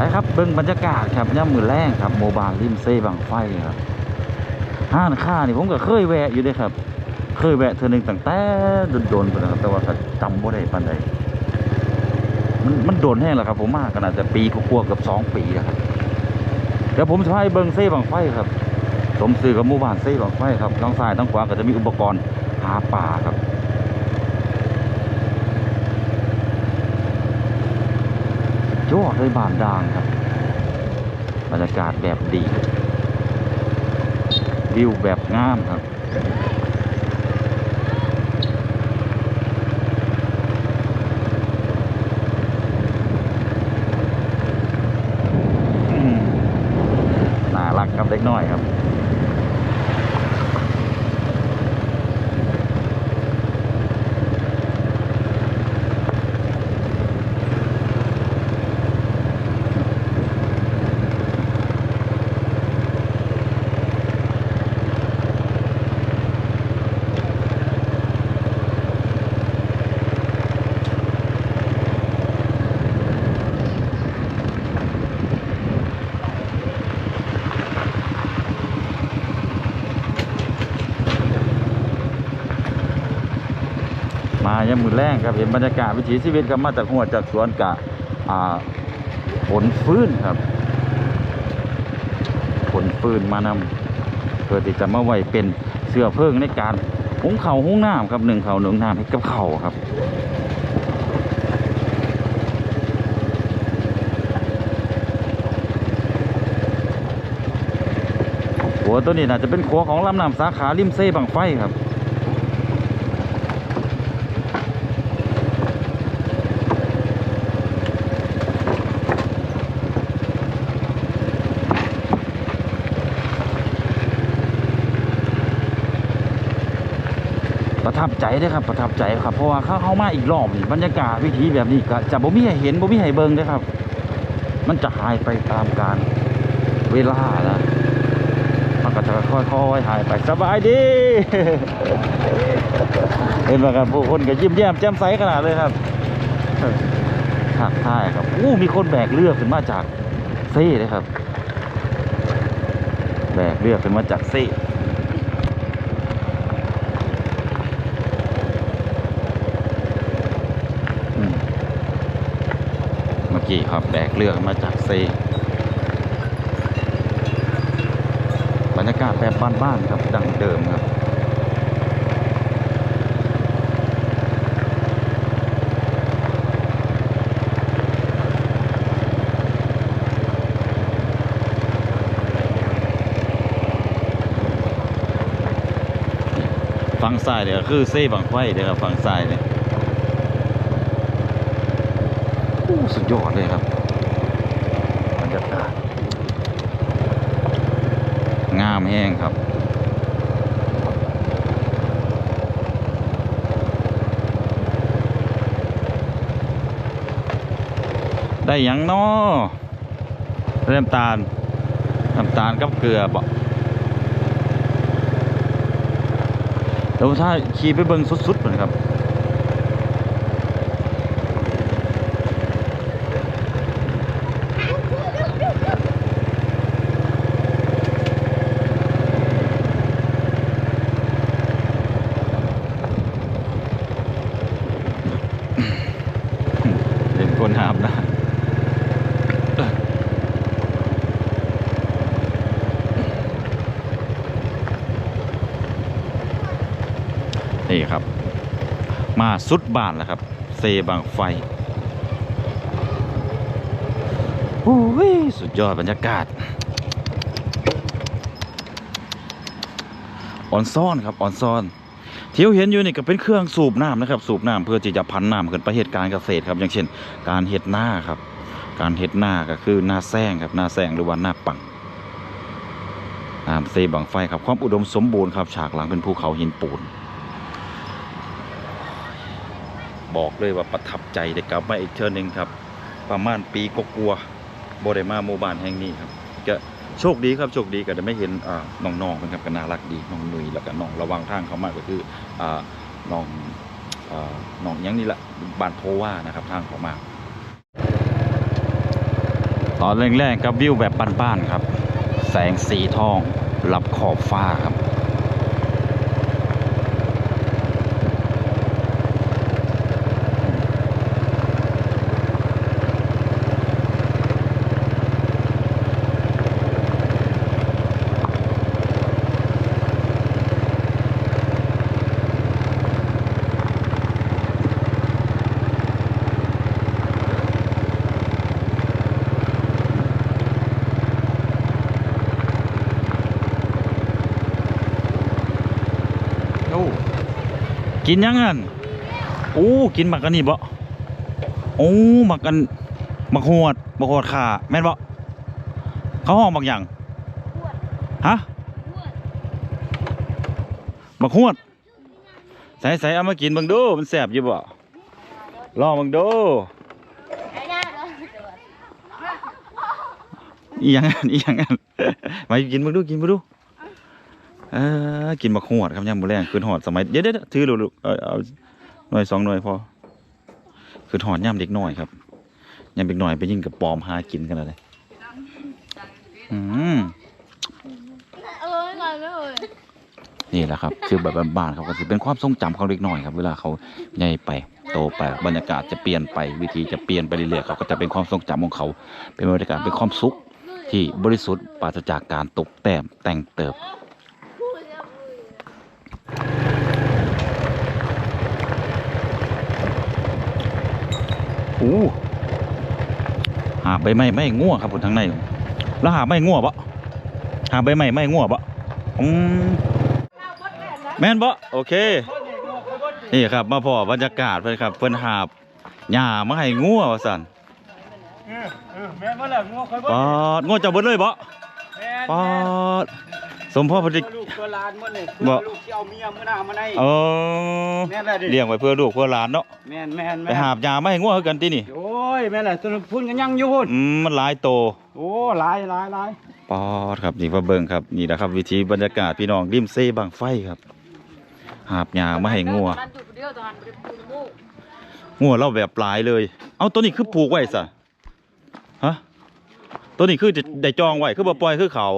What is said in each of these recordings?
ไปครับเบิ่งบรรยากาศครับย่ำมือแรงครับโมบายริมเซ่บางไฟครับห้านค่านี่ผมก็เคยแวะอยู่ด้วยครับ เคยแวะเธอหนึ่งตั้งแต่โดนๆไปแล้วครับแต่ว่าจำบ่ได้ปานใดมันมันโดนแห้งแล้วครับ ผมมากก็น่าจะปีกว่าเกับสองปีแล้วครับเดี๋ยวผมจะให้เบิ่งเซ่บางไฟครับสมสื่อกับหมู่บ้านเซ่บางไฟครับทั้งซ้ายทั้งขวาก็จะมีอุปกรณ์หาป่าครับ ยอดเลยบานดางครับ บรรยากาศแบบดี วิวแบบงามครับน่ารักครับเล็กน้อยครับ มายังมือแรงครับเห็นบรรยากาศวิถีชีวิตครับมาจากหัวจากสวนกะผลฟื้นครับ ผลฟื้นมานำเพื่อที่จะมาไว้เป็นเสื้อเพิ่งในการหุงเข่าหุงน้ำครับหนึ่งเข่าหนึ่งน้ำให้กับเข่าครับหัวตัวนี้น่าจะเป็นขัวของลำน้ำสาขาริมเซ่บังไฟครับ ทับใจเด้ครับประทับใจครับ เพราะว่าเข้าเข้ามาอีกรอบนี่บรรยากาศวิถีแบบนี้ก็จะบ่มีให้เห็นบ่มีให้เบิ่งเด้ครับ มันจะหายไปตามการเวลานะมันก็จะค่อยๆหายไปสบายดี เห็นไหมครับผู้คนก็ยิ้มแย้มแจ่มใสขนาดเลยครับทักทายครับอู้มีคนแบกเรือขึ้นมาจากเซ่เลยครับ แบกเรือขึ้นมาจากเซ่ อืมเมื่อ กี้ครับแบกเรือมาจากเซบรรยากาศแบบบ้านๆครับดังเดิมครับฝั่งซ้ายเนี่ยก็คือเซ่บังไฟเดี๋ยวครับฝั่งซ้ายเนี่ย โอ้ สุดยอดเลยครับบรรยากาศงามแห้งครับได้ยังน้อเริ่มตาลน้ำตาลกับเกลือบ่เดี๋ยวถ้าขี่ไปเบิ่งสุดๆเหมือนครับ เห็นคนหามนะนี่ครับ มา สุดบานแล้วครับ เซบางไฟโอ้ยสุดยอดบรรยากาศออนซ่อนครับออนซ่อนเที่ยวเห็นอยู่นี่ก็เป็นเครื่องสูบน้ำนะครับสูบน้ำเพื่อที่จะพันน้ำขึ้นไปเหตุการเกษตรครับ อย่างเช่น การเห็ดหน้าครับ การเห็ดหน้าก็คือหน้าแซงครับหน้าแซงหรือว่าหน้าปังน้ำเซบังไฟครับความอุดมสมบูรณ์ครับฉากหลังเป็นภูเขาหินปูน บอกเลยว่าประทับใจได้กลับมาอีกเทื่อหนึงครับ ประมาณปีก็กลัวบได้มาหมู่บ้านแห่งนี้ครับก็โชคดีครับโชคดีก็ได้ไม่เห็นน้องๆเป็นครับก็น่ารักดีน้องหนุยแล้วก็น้องระวังทางเขามากก็คืออน้องอน้องยังนี่แหละบ้านโพว่านะครับทางเขามาตอนแรกๆกับวิวแบบบ้านๆครับ แสงสีทองรับขอบฟ้าครับ โอ้ กินยังงั้นโอ้กินหมักกันนี่บ่โอ้หมักกันหมักหวดหมักหวดขาแม่นบ่เขาห้องหมักหยังฮะหมักหวดใส่ใส่เอามากินเบิ่งดูมันแซ่บอยู่บ่ลองเบิ่งดูอีหยังงั้นอีหยังงั้นมากินเบิ่งดูกินเบิ่งดู เออกินบักหวดครับยามมื้อแรงคืนหอดสมัยเดี๋ยวเดี๋ยวถือลูกเอาเอาหน่วยสองหน่วยพอคืนหอดยามเด็กน้อยครับยามเด็กน้อยไปยิงกับปอมหากินกันอะไรอืมเออก่อนเลยนี่แหละครับคือแบบบ้านๆครับก็จะเป็นความทรงจำของเด็กน้อยครับ เวลาเขาใหญ่ไปโตไปบรรยากาศจะเปลี่ยนไปวิธีจะเปลี่ยนไปเรื่อยๆครับก็จะเป็นความทรงจำของเขา เป็นบรรยากาศเป็นความสุขที่บริสุทธิ์ปราศจากการตกแต่งแต่งเติบ โอ้หาใบไม้ไม่ง่วครับผมทางในแล้วหาไม่ง่วปะหาใบไม้ไม่ง่วปะอืมแม่นปะโอเค นี่ครับ มาพอบรรยากาศเพื่อนครับ เพื่อนหาบหญ้ามาให้ง่วว่าสันเออเออแม่นบ่ล่ะงัวคอยปอดง่วจะเบิดเลยปะแม่นปอด สมพ่อพอดีลูกตัวหลานมื้อนี่บ่ ลูกที่เอาเมียมื้อหน้ามาในเออแม่นแหละดิเลี้ยงไว้เพื่อลูกเพื่อหลานเนาะแม่นแม่นไปแม่นหาบหญ้ามาให้ง่วคือกันที่นี่โอ้ยแม่นแหละตัวพุ่นกันยังอยู่พุ่นอืมมันหลายโต โอ้หลายหลายหลายปอดครับนี่ว่าเบิ่งครับนี่นะครับ วิธีบรรยากาศพี่น้องริมเซ่บางไฟครับ หาบหญ้ามาให้งัวมันจุดเดียวตอนไปปูนมูกงัวเราแบบปลายเลย เอาตัวนี้คือผูกไว้ซะฮะตัวนี้คือจะได้จองไว้คือบ่ปล่อยคือเขา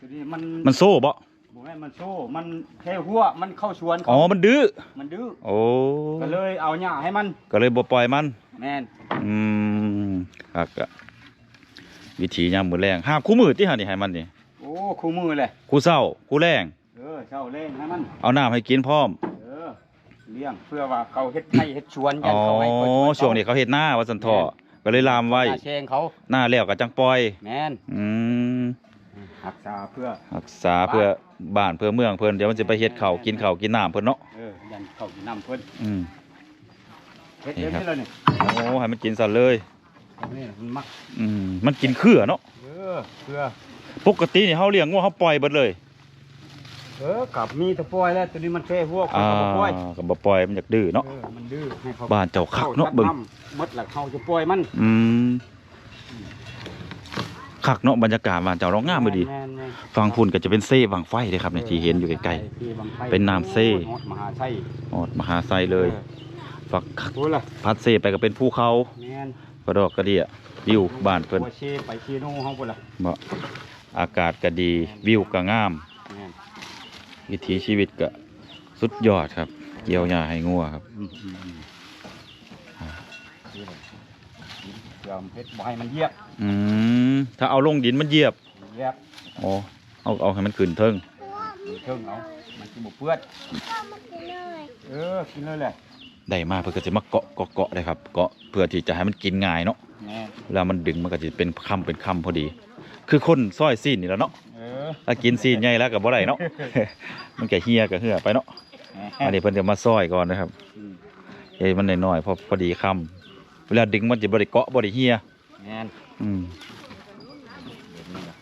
ตัวนี้มันมันโซ่บ่บ่แม่นมันโซ่มันแค่หัวมันเข้าชวนเขาอ๋อมันดื้อมันดื้อโอ้ก็เลยเอาหญ้าให้มันก็เลยบ่ปล่อยมัน แม่นอืมครับก็วิธียามมื้อแรงหาบคู่มือที่หานี่ให้มันนี่โอ้คู่มือเลยคู่เช้าคู่แรงเออเช้าเล่งให้มัน เอาน้ำให้กินพร้อมเออเลี้ยงเพื่อว่าเขาเฮ็ดให้เฮ็ดชวนกัอ๋นอเขาให้เขาชวนช่วงนี้เขาเฮ็ดหน้าว่าซั่นเถาะก็เลยลามไว้หน้าแชงเขาหน้าแล้วก็จังปล่อย แม่นอืม รักษาเพื่อรักษาเพื่อบ้านเพื่อเมืองเพิ่นเดี๋ยวมันจะไปเฮ็ดข้าวกินข้าวกินน้ำเพิ่นเนาะเออยันเขาอยู่น้ำเพิ่นอืม เฮ็ดนี่เดี๋ยวครับนี้เลยนี่โอ้ให้มันกินซะเลย นี่มันมักอืมมันกินเครือเนาะเออเพื่อปกตินี่เฮาเลี้ยงงัวเฮาปล่อยเบิดเลยเออกับมีแตะปล่อยแล้วตัวนี้มันแค่หัวคนอ่าก็บ่ปล่อยก็บ่ปล่อยมันอยากดื้อเนาะเออมันดื้อให้เขาบ้านเจ้าคักเนาะเบิ่ง ข้จัดำหมดแล้วเขาจะปล่อยมัน อืม คักเนาะบรรยากาศบ้านเจ้าร้องงามบ่ดีแม่นแม่นฟังพุ่นก็จะเป็นเซ่บางไฟเด้ครับเนี่ยที่เห็นอยู่ใกล้ที่บางไฟเป็นน้ำเซ่โอ้ยมหาชัยๆออดมหาไซเลยฟักคักโอ้ยล่ะพัดเซ่ไปก็เป็นภูเขาแม่นกระดอกกระเดียวิวบ้านเพิ่นหัวเชไปเชโน่เฮาพุ่นล่ะบ่อากาศก็ดีวิวก็งามแม่นวิถีชีวิตก็สุดยอดครับ เกี่ยวหญ้าให้งัวครับ อืมอืมอืมนี่แหละเพื่อเพชรบ่ให้มันเหยียบอืมถ้าเอาลงดินมันเหยียบเหยียบอ๋อเอาเอาให้มันขึ้นเทิงมีเครื่องเอามันสิบ่เปื้อนเออกินเลยแหละได้มาเพื่อก็จะมาเกาะเกาะเกาะได้ครับเกาะเพื่อที่จะให้มันกินง่ายเนาะแม่นเวลามันดึงมันก็จะเป็นคำเป็นคำพอดี คือคนซอยซีนนี่แหล้วเนาะเออถ้ากินซีนใหญ่แล้วก็บ่ได้เนาะ มันก็เฮียก็เหือไปเนาะอันนี้เพิ่นจะมาซอยก่อนนะครับอืม เอ้ยมันน้อยๆพอพอดีคำ เวลาดึงมันจะบ่ได้เกาะบ่ได้เฮียแม่นอืมแบบนี้ล่ะ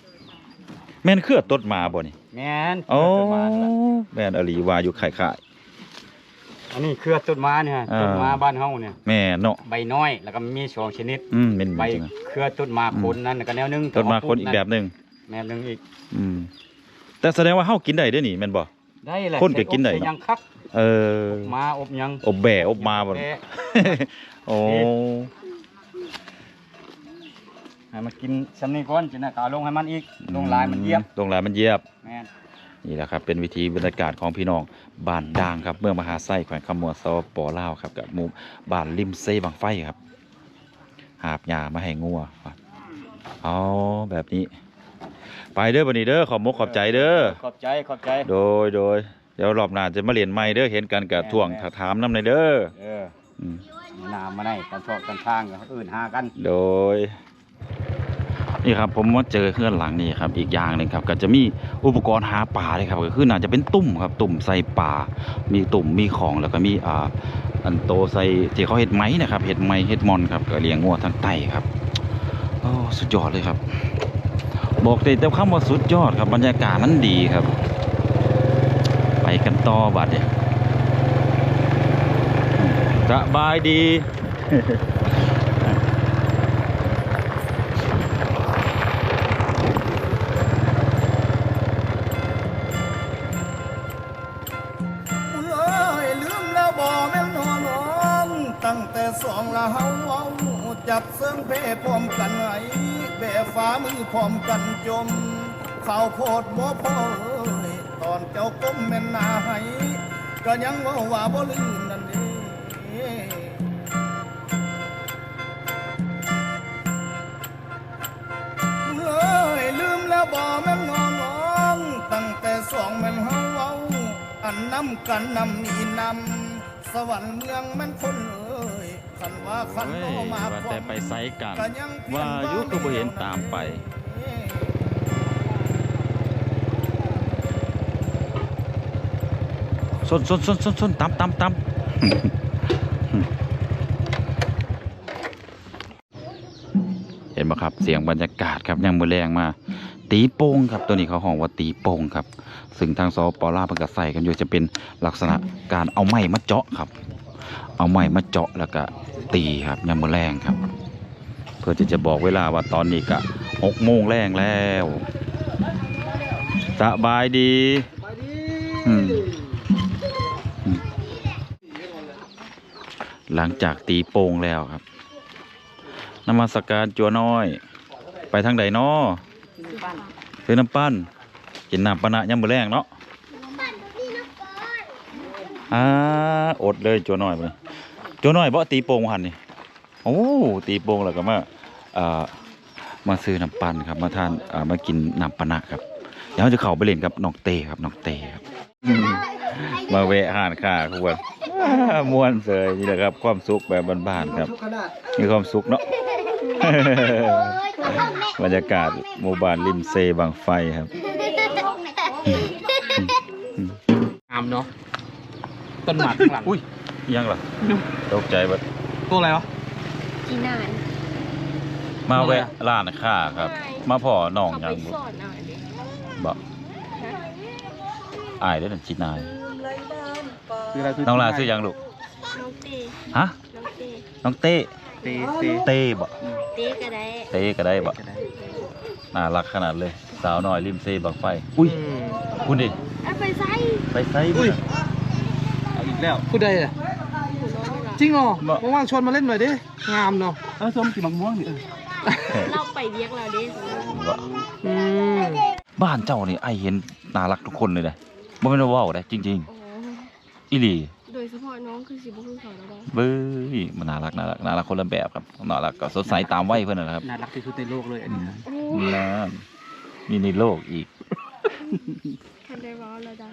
แม่นเครือตดหมาบ่นี่แม่นโอ้เครือต้นมานี่ล่ะแม่นอลีว่าอยู่ไข่ข่ายอันนี้เครือต้นมาเนี่ยอ่าต้นมาบ้านเฮาเนี่ยแม่นเนาะใบน้อยแล้วก็มีสองชนิดอืมเป็นใบจริงอะเครือต้นมาคนนั้นก็แนวหนึงต้นมาคนอีกแบบหนึงแนวหนึงอีก อืมแต่แสดงว่าเฮากินได้เด้อนี่แม่นบ่ได้แหละคนก็กินได้ใส่อบเนาะยังคักเออมาอบยังอบแบ่อบมาบ่แบะ โอ้อให้มันกินสำนีก่อนจินะกเอาลงให้มันอีกลงลายมันเหยียบลงลายมันเหยียบแม่นนี่แหละครับเป็นวิธีบรรยากาศของพี่น้องบ้านด่างครับเมืองมหาไส้แขวงคำมัวสปปลาวครับกับหมู่บ้านริมเซ่บางไฟครับ หาบหญ้ามาให้งัวครับเอาแบบนี้ ไปเด้อบันนี้เด้อขอบมกขอบใจเด้อขอบใจขอบใจ โดยโดยเดี๋ยวรอบหน้าจะมาเรียนใหม่เด้อเห็นกันกับแม่ท่วงแม่ถามน้ำในเด้อ น้ำมาได้กันชอบกันทางกับอื่นหากัน โดย นี่ครับผมมาเจอเครื่องหลังนี่ครับ อีกอย่างหนึ่งครับ ก็จะมีอุปกรณ์หาปลาเลยครับก็คือน่าจะเป็นตุ่มครับ ตุ่มใส่ปลามีตุ่มมีของแล้วก็มีอ่าอันโตใส่ที่เขาเห็ดไหมนะครับเห็ดไหมเห็ดมอนครับก็เลี้ยงงัวทั้งไตครับโอ้สุดยอดเลยครับ บอกเลยแต่คำว่าสุดยอดครับบรรยากาศมันดีครับ ไปกันต่อบัดเนี่ย สบายดีเอ้ยลืมแล้วบ่แม่นนอน้องตั้งแต่สองละเฮาเอาจับเสื้อเพพร้อมกันไห้แบฟ้ามือพร้อมกันจม ข้าวโพดบ่พอเอ้ยตอนเจ้าก้มแม่นนาให้ก็ยังว่าว่าบ่ลืมนั่นเอง เอ้ยลืมแล้วบ่แม่นนอนน้อง ตั้งแต่สองแม่นเฮาเอาอันนำกันนำนี่นำสวรรค์เมืองมันคนเอ้ยคันว่าคันเฮ้ยโตมาว่าแต่ไปไซกันก็ยังว่าอยุก็บ่เห็นตามไปสนสนสนสนสนตำตำตำเห็นไหมครับ เสียงบรรยากาศครับยังมือแรงมา ตีโป่งครับตัวนี้เขาห้องว่าตีโป่งครับซึ่งทางสปลาวเพิ่นก็ใส่กันอยู่จะเป็นลักษณะการเอาไม้มาเจาะครับ เอาไม้มาเจาะแล้วก็ตีครับยังมือแรงครับ เพื่อที่จะบอกเวลาว่าตอนนี้ก็หกโมงแรงแล้วสบายดีอืมอืมหลังจากตีโป่งแล้วครับนมัสการจัวน้อย ไปทางใดน้อซื้อน้ำปั้นกินน้ำปะนะยำมือแรงเนาะอ่าอดเลยจัวน้อยไปจัวน้อยบ่ตีโป่งหันนี่โอ้ตีโป่งแล้วก็มาอ่ามาซื้อน้ำปั้นครับมาทานอ่ามากินน้ำปะนะครับเดี๋ยวเราจะเข้าไปเล่นกับน้องเต้ครับน้องเต้ครับอืมมาแวะหานค่าทุกวันอ่าม่วนเสยนี่แหละครับ ความสุขแบบบ้านๆครับ มีความสุขเนาะ บรรยากาศหมู่บ้านริมเซบางไฟครับงามเนาะต้นหมากข้างหลังอุ้ยยังเหรอตกใจบัดตัวอะไรวะอีนานมาแวะร้านค้าครับ มาพ่อน้องเขายัไปงบ่สอนหน่อยดิบ่อายได้อนั่นชินายคืออะไรน้องลาซื้อยังลูกน้องเต้ฮะน้องเต้น้องเต้ตีตีเต้บ่เต้ก็ได้เต้ก็ได้บ่น่ารักขนาดเลย สาวน้อยริมเซบางไฟ อุ้ยคุณดิเอาไปใส่ไปไซบ่น่ะเอาอีกแล้วพูดได้อะหูน้อยไม่หรอจริงเหรอบ่ว่างๆชวนมาเล่นหน่อยดิงามเนาะเออส้มสีมังม่วงดิเราไปเรียกเราดิบ่อืมบ้านเจ้านี่ไอเห็นน่ารักทุกคนเลยนะบ่แม่นว่าเว้าได้จริงโอ้ๆอีหลี โดยเฉพาะน้องคือสิบุคือเขาแล้วได้เบ้ยมันน่ารักน่ารักน่ารักคนละแบบครับน่ารักก็สดใสตามวัยเพื่อนนะครับน่ารักที่สุดในโลกเลยอันนี้นะโอ้นะมีในโลกอีก คันได้ร้อนแล้วได้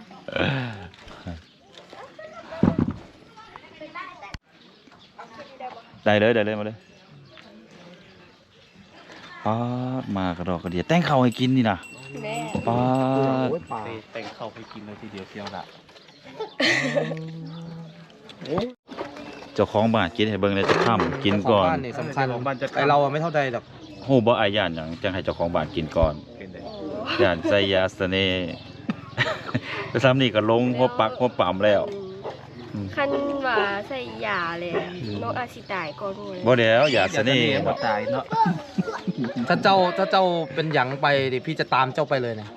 ได้เลยได้เลยมาเลยป๊าดมากระดอกกระเดียแต่งข้าวให้กินนี่นะแม่ป๊าดป่าแต่งเข้าไปกินเลยทีเดียวเชียวละ เจ้าของบ้านกินให้เบิ่งเลยจะข้ามกินก่อนบ้านนี่สำคัญของบ้านจะไอเราอะไม่เท่าใดหรอกโหบ่อายย่านหยังจังให้เจ้าของบ้านกินก่อนเป็นได้ย่านใส่ยาเสน่ห์แต่ซ้ำนี่ก็ลงหัวปักหัวปั๊มแล้วคันว่าใส่ยาเลยน้องอาจสิตายก่อนหมู่เลยบ่แล้วยาเสน่ห์บ่ตายเนาะถ้าเจ้าถ้าเจ้าเป็นหยังไปดิพี่จะตามเจ้าไปเลยนะ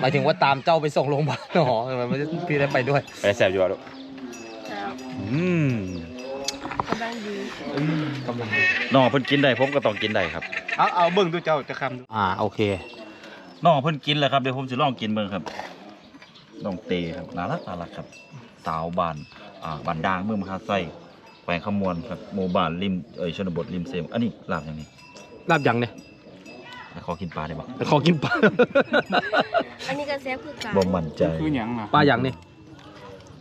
หมายถึงว่าตามเจ้าไปส่งโรงพยาบาลหรอมันไม่ได้พี่ได้ไปด้วยไปแซ่บอยู่บ่ลูก อืมกำลังดีกำลังน้องเพิ่นกินได้ผมก็ต้องกินได้ครับ เอาเอาเบิ่งดูเจ้าจะคำดูอ่าโอเคน้องเพิ่นกินแล้วครับเดี๋ยวผมสิลองกินเบิ่งครับน้องเตครับน่ารักน่ารักครับ สาวบ้านอ่าบ้านดางเมืองมหาไซแขวงขมวนครับหมู่บ้านริมเอ้ยชนบทริมเซมอันนี้ลาบอย่างนี้ลาบยังเนี่ยขอกินปลาได้บ่ขอกินปลา อันนี้ก็แซ่บคือกันบ่มั่นใจคือหยังน่ะปลายังเนี่ย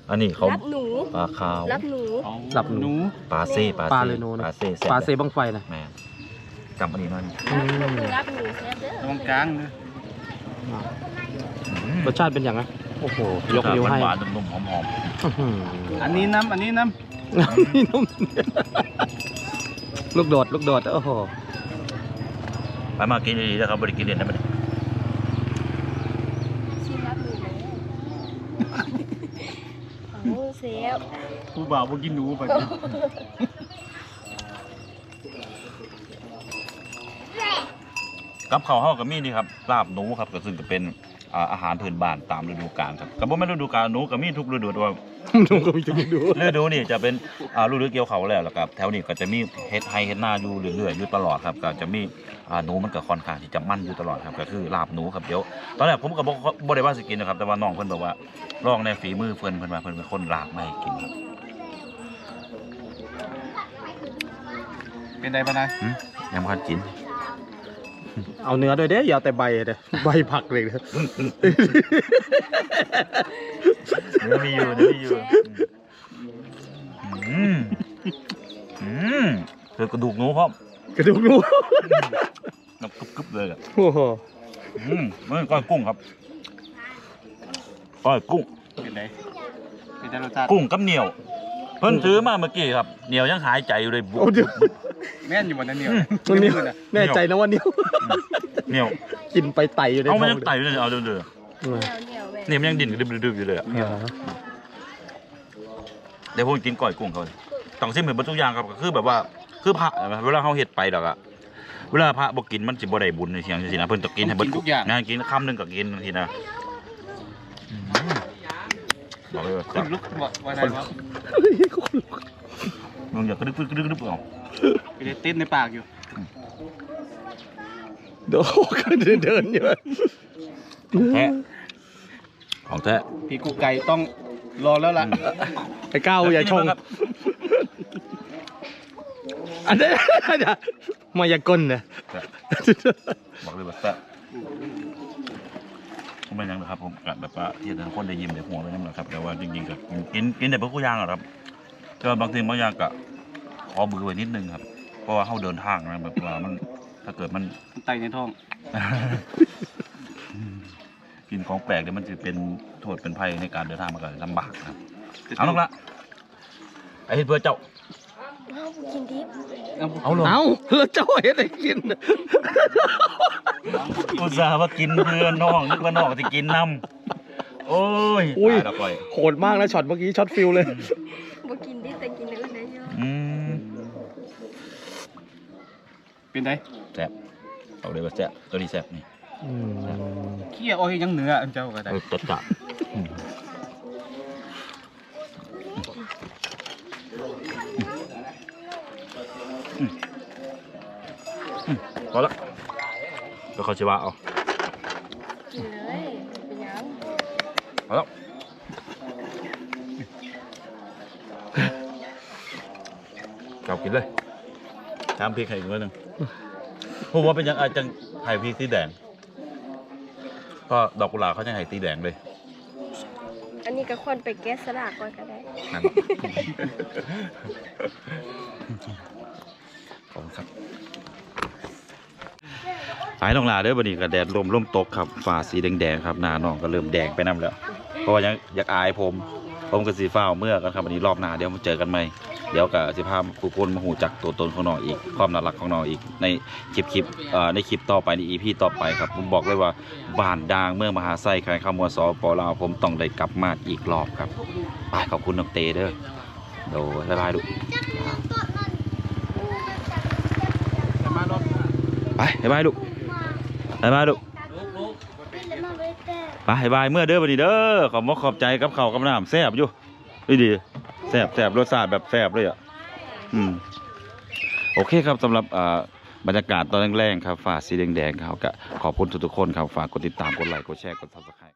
อันนี้เขารับหนู ปลาขาวรับหนูเอาหลับหนู ปลาเซ่ปลาปลาเซ่เลยโน่นปลาเซ่แซ่บปลาเซบังไฟนะ แม่นจำอันนี้หน่อยอืรับมคือรับหนูแซ่บเด้อตรงกลางเลยรสชาติเป็นยังไงโอ้โห ยกนิ้วให้หวานๆนุ่มๆหอมอื้อหืออันนี้น้ำอันนี้น้นี่นุ่มลูกโดด ลูกโดด โอ้โห ๆไปมากินดีๆนะครับบ่ได้กินเล่นนะบัดนี้ ชิมรับหนูเลยโอ้ แซ่บำผู้บ่าวบ่กินหนูไปกับข้าวเฮาก็มีนี่ครับลาบหนูครับก็ซึ่งก็เป็น อ่าอาหารพื้นบ้านตามฤดูกาลครับก็บ่แม่นฤดูกาลหนูก็มีทุกฤดูแต่ว่านุ่มก็มีจะดูฤดูนี่จะเป็นอ่าฤดูเกี่ยวเขาวแล้วแล้วครับแถวนี้ก็จะมีเฮ็ดไฮเฮ็ดนาอยู่เรื่อยๆอยู่ตลอดครับก็จะมีอ่าหนูมันก็ค่อนข้างที่จะมั่นอยู่ตลอดครับก็คือลาบหนูครับเดี๋ยวตอนแรกผมก็บ่บ่ได้ว่าสิกินนะครับแต่ว่าน้องเพิ่นบอกว่าลองในฝีมือเพิ่นเพิ่นว่าเพิ่นเป็นคนลาบมาให้กินครับเป็นไดปะนายหึยังบ่ทันกิน เอาเนื้อด้วยเด้อย่าเอาแต่ใบเด้ใบผักเลยเด้เนื้อมีอยู่เนื้อมีอยู่อืมอืมเจอกระดูกหนูพร้อมกระดูกหนูแบบกรึบๆเลยอะโอ้โหอืมมันก้อยกุ้งครับก้อยกุ้งเป็นไดเป็นไดรสชาติกุ้งกับเหนียว เพิ่นซื้อมาเมื่อกี้ครับ เหนียวยังหายใจอยู่เลยบุโอ้เดี๋ยว แม่นอยู่บนนั้นเนี่ยมันเนี่มือน่ะแน่ใจนะว่านิ้วเหนียวกินไปไตอยู่ในเอาท้มัอนงยังไต่อยู่เลยเอาเดือดเหนียวเหนียวแม่ๆเนี่ยมันยังดิ่นดึบๆอยู่เลยอะอ่าเดี๋ยวผมกินก้อยกุ้งเขาเลยต้องซิมเหมือนทุกอย่างครับก็คือแบบว่าคือพระเวลาเขาเฮ็ดไปดอกอะเวลาพระบ่กินมันสิบ่ได้บุญในเสียงจังซี่นะเพิ่นต้องกินให้เบิดงานกินคำหนึงก็กินบางทีนะอืมบอกเลยว่าคุจัณบลุกบอกว่าไงวะมึงอย่ากระดึกกระดึกกระดึกกระดึกเอา ไปได้ติดในปากอยู่เดี๋ยวก็เดินเดินอยู่แท้ของแท้พี่กุ๊กไก่ต้องรอแล้วล่ะไอ้ก้าวอย่าชงครับอันนี้อันนี้มายากลนะบอกเลยว่าแซ่บผมเป็นหยังนะครับผมกัดแบบว่าที่ทุกคนได้ยินได้หัวไปนั่นแหละครับ แต่ว่าจริงๆก็กินกินแต่พวกอย่างอะครับแต่ว่าบางทีบางอย่างก็ขอบือไว้นิดนึงครับ เพราะว่าเขาเดินทางนะแบบว่ามันถ้าเกิดมัน ไตในท้อง กินของแปลกเดี๋ยวมันจะเป็นโทษเป็นภัยในการเดินทางมันก็ลำบากนะครับเอาลงละไอ้เฮ็ดเพื่อเจ้า เอากินดิบเอาลงเอาแล้วเจ้าเห็นไอ้กิน อุตส่าห์ว่ากินเพื่อน้องนึกว่าน้องจะกินน้ำโอ้ยอุ้ย ตายแล้วก่อย โหดมากนะช็อตเมื่อกี้ช็อตฟิลเลย บ่กินดิบแต่กิน เป็นไดแซ่บเอาเลยว่าแซ่บตัวนี้แซ่บนี่เขี้ยอ้อยยังเหนืออันเจ้าก็ได้เออจัดจ้ะอืมอืมอืมพอละก็เขาชิว่าเอากินเลยเป็นหยังพอแล้วเกับกินเลยชามพริกให้อีกนิดนึง ผมว่าเป็นยังไงจังไห่พริกสีแดง ก็ดอกกุหลาบเขาจะไห่สีแดงเลย อันนี้ก็ควรไปแก๊สสลากก่อนก็ได้ นั่น ขอบคุณครับสายลงลาเด้อบันนี้ก็แดดลมลมตกครับฝ่าสีแดงๆครับหน้าน้องก็เริ่มแดงไปน้ำแล้วเพราะว่ายังอยากอายผม ผมกับสีฟ้าวเมื่อกันครับวันนี้รอบหน้าเดี๋ยวมาเจอกันใหม่ เดี๋ยวกับสิพาผู้คนมาหูจักตัวตนของน้องอีก ความน่ารักของน้องอีก ในคลิปคลิปในคลิปต่อไปในอีพีต่อไปครับผมบอกเลยว่าบ้านดางเมืองมหาไซใครข้ามวสปลาวผมต้องได้กลับมาอีกรอบครับไปขอบคุณน้องเตเด้อโดยบายบายลูกมารอบไปบายบายลูบายบายลูไปบายบายเมื่อเด้อบันนี้เด้อขอบมขอบใจกับเขากับน้ำแซ่บอยู่ดีดี ซ่บแซ่บรสชาติแบบแซ่บเลยอะอืมโอเคครับสำหรับอ่าบรรยากาศตอนแรกๆครับฝาสีแดงๆครับก็ขอบคุณทุกๆคนครับฝากกดติดตามกดไลค์กดแชร์กดซับสไคร้